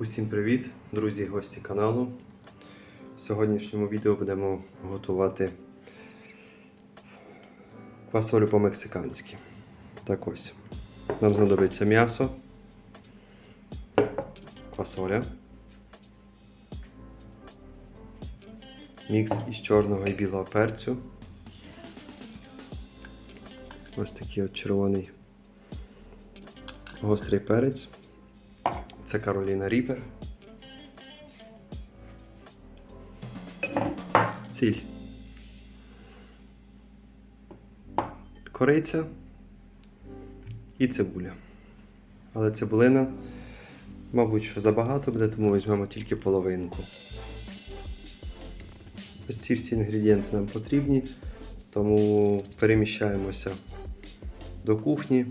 Усім привіт, друзі і гості каналу. В сьогоднішньому відео будемо готувати квасолю по-мексиканськи. Так ось. Нам знадобиться м'ясо, квасоля, мікс із чорного і білого перцю. Ось такий от червоний гострий перець. Це Кароліна Ріпер. Сіль. Кориця і цибуля. Але цибулина, мабуть, що забагато буде, тому візьмемо тільки половинку. Ось ці всі інгредієнти нам потрібні, тому переміщаємося до кухні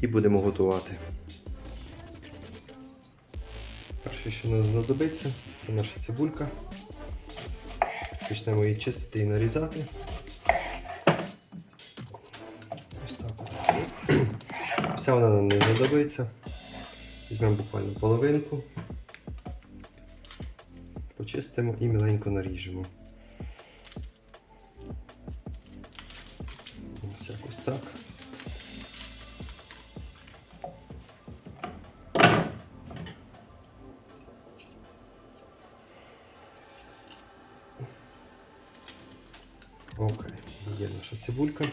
і будемо готувати. Перше, що нам знадобиться, це наша цибулька. Почнемо її чистити і нарізати. Ось так. Вся вона нам не знадобиться. Візьмемо буквально половинку, почистимо і миленько наріжемо. Окей, є наша цибулька.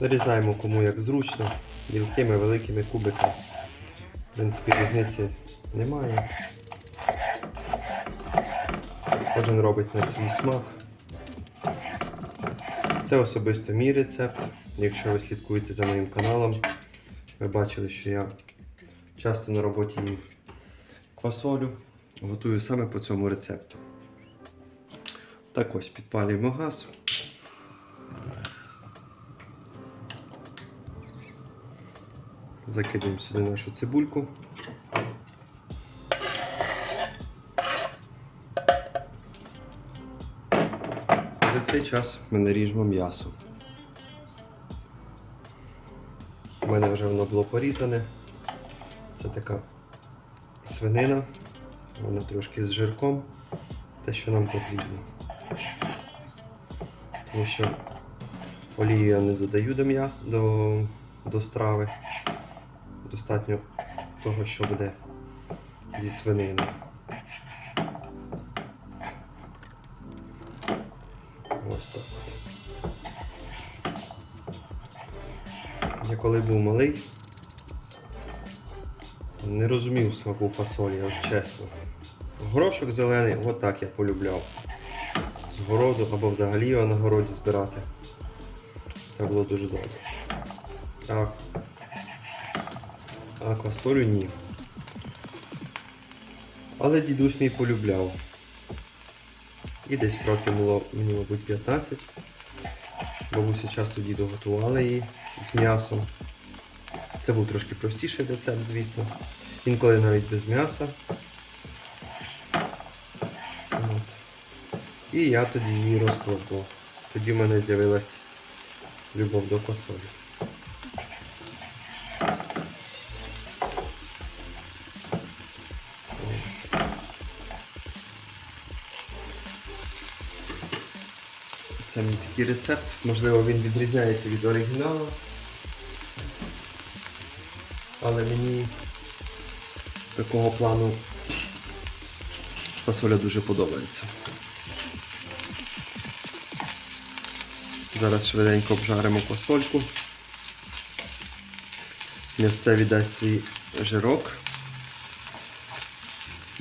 Нарізаємо кому як зручно, мілкими, великими кубиками. В принципі, різниці немає. Кожен робить на свій смак. Це особисто мій рецепт. Якщо ви слідкуєте за моїм каналом, ви бачили, що я часто на роботі їм квасолю готую саме по цьому рецепту. Так ось підпалюємо газ. Закидаємо сюди нашу цибульку. За цей час ми наріжемо м'ясо. У мене вже воно було порізане. Це така свинина. Вона трошки з жирком. Те, що нам потрібно. Тому що олію я не додаю до м'яса, до, до страви. Достатньо того, що буде зі свинини. Ось так Я коли був малий, не розумів смаку фасолі, от чесно. Горошок зелений, от так я полюбляв. З городу або взагалі його на городі збирати. Це було дуже добре. А, а квасолю ні. Але дідусь мій полюбляв. І десь років було мені, мабуть, 15. Бабуся часто діду готувала її з м'ясом. Це був трошки простіший рецепт, звісно. Інколи навіть без м'яса. От. І я тоді її розпробував. Тоді в мене з'явилась любов до квасолі. Ось. Це мій такий рецепт. Можливо, він відрізняється від оригіналу. Але мені такого плану фасоля дуже подобається. Зараз швиденько обжаримо квасольку. М'ясце віддасть свій жирок.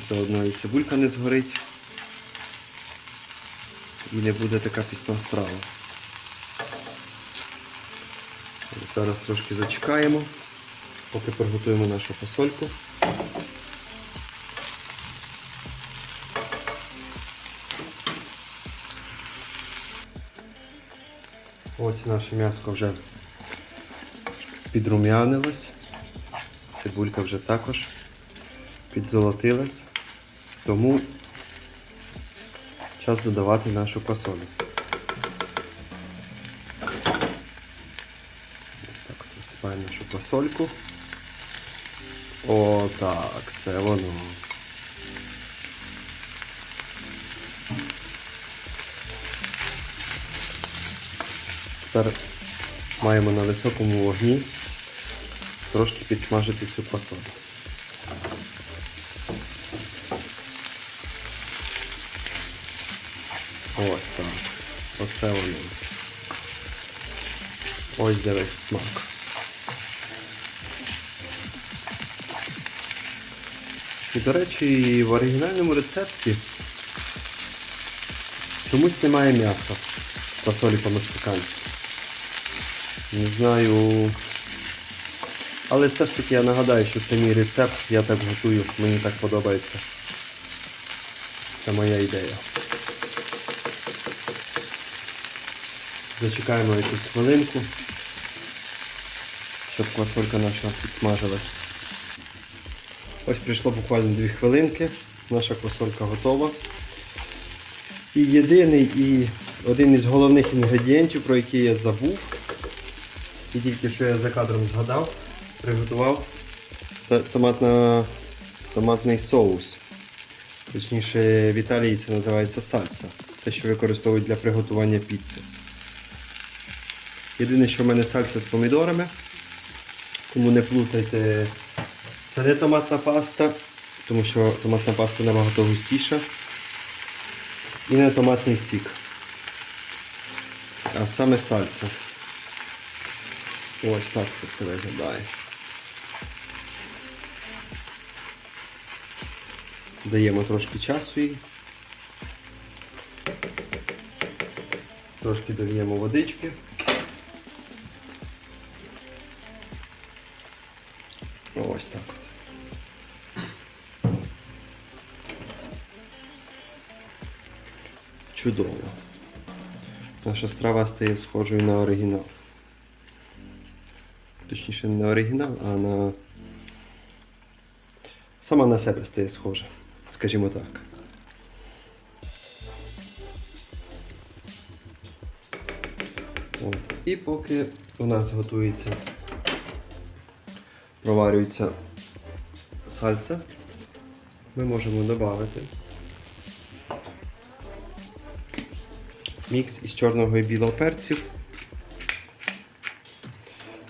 Заодно і цибулька не згорить. І не буде така пісна страва. Зараз трошки зачекаємо, поки приготуємо нашу фасольку. Ось наше м'яско вже підрум'янилось. Цибулька вже також підзолотилась. Тому час додавати нашу фасолю. Ось так от висипаємо нашу фасольку. О, так, це воно. Тепер маємо на високому вогні трошки підсмажити цю фасолю. Ось так. Оце воно. Ось де весь смак. І, до речі, в оригінальному рецепті чомусь немає м'яса фасолі по-мексиканськи. Не знаю. Але все ж таки я нагадаю, що це мій рецепт, я так готую, мені так подобається. Це моя ідея. Зачекаємо якусь хвилинку, щоб квасолька наша підсмажилась. Ось прийшло буквально 2 хвилинки, наша квасолька готова. І єдиний і один із головних інгредієнтів, про який я забув, і тільки що я за кадром згадав, приготував, це томатна, томатний соус. Точніше, в Італії це називається сальса. Те, що використовують для приготування піци. Єдине, що в мене сальса з помідорами. Тому не плутайте. Це не томатна паста, тому що томатна паста набагато густіша. І не томатний сік. А саме сальса. Ось так це все виглядає. Даємо трошки часу їй. Трошки дольємо водички. Ось так Чудово. Наша страва стає схожою на оригінал. Точніше, не на оригінал, а на. Сама на себе стає схожа, скажімо так. От. І поки у нас готується, проварюється сальса, ми можемо додати мікс із чорного і білого перців.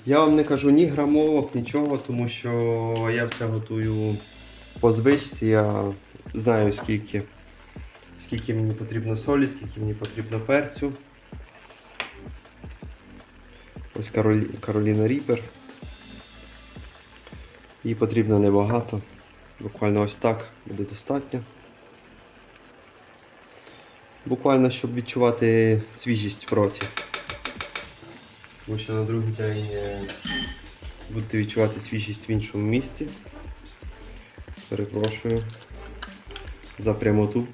Я вам не кажу ні грамовок, нічого, тому що я все готую по звичці. Я знаю, скільки, скільки мені потрібно солі, скільки мені потрібно перцю. Ось Каролі... Кароліна Ріпер. Їй потрібно небагато. Буквально ось так буде достатньо. Буквально, щоб відчувати свіжість в роті. Тому що на другий день е, будете відчувати свіжість в іншому місці. Перепрошую за прямоту.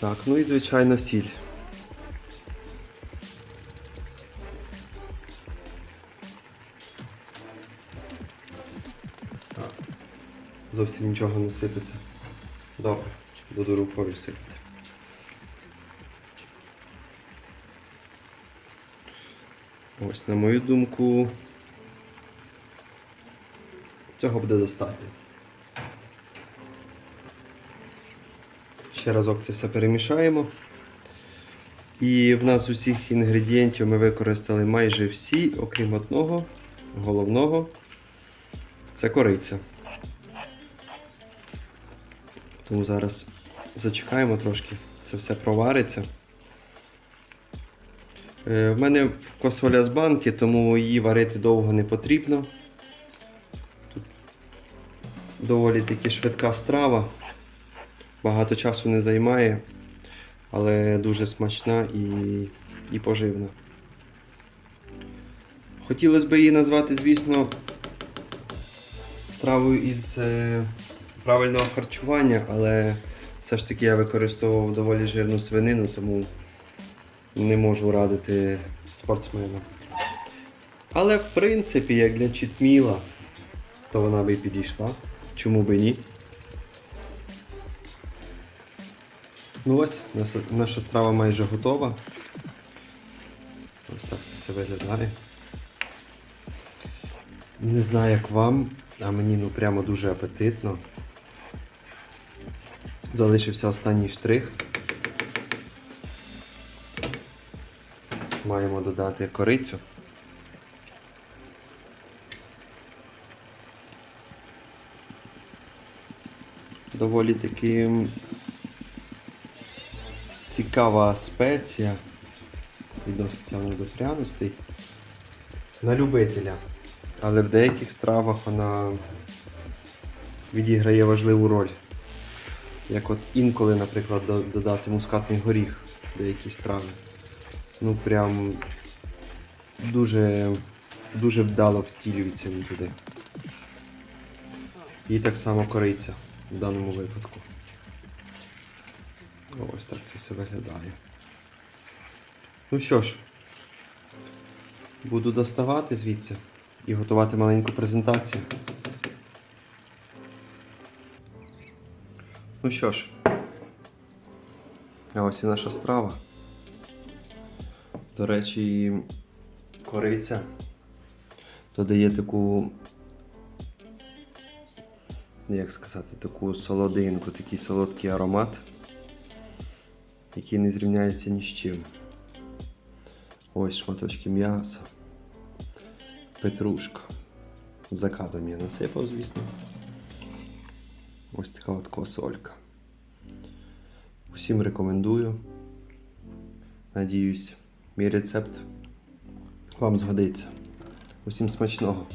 Так, ну і звичайно сіль. Зовсім нічого не сипеться. Добре, буду рукою сипати. Ось, на мою думку, цього буде достатньо. Ще разок це все перемішаємо. І в нас усіх інгредієнтів ми використали майже всі, окрім одного, головного. Це кориця. Тому зараз зачекаємо трошки, це все провариться. Е, В мене косоля з банки, тому її варити довго не потрібно. Тут доволі таки швидка страва. Багато часу не займає, але дуже смачна і, і поживна. Хотілося б її назвати, звісно, стравою із е, правильного харчування, але все ж таки я використовував доволі жирну свинину, тому не можу радити спортсменам. Але в принципі, як для читміла, то вона би і підійшла. Чому би ні? Ну ось, наша страва майже готова. Ось так це все виглядає. Не знаю, як вам, а мені ну прямо дуже апетитно. Залишився останній штрих. Маємо додати корицю. Доволі таки цікава спеція. Відноситься вона до пряностей. На любителя. Але в деяких стравах вона відіграє важливу роль. Як от інколи, наприклад, додати мускатний горіх в деякі страви. Ну прям дуже, дуже вдало втілюється він туди. І так само кориця в даному випадку. Ось так це все виглядає. Ну що ж, буду доставати звідси і готувати маленьку презентацію. Ну що ж, а ось і наша страва. До речі, кориця додає таку, як сказати, таку солодинку, такий солодкий аромат, який не зрівняється ні з чим. Ось шматочки м'яса, петрушка. Закадом я насипав, звісно. Ось така от квасолька. Усім рекомендую. Надіюсь, мій рецепт вам згодиться. Усім смачного!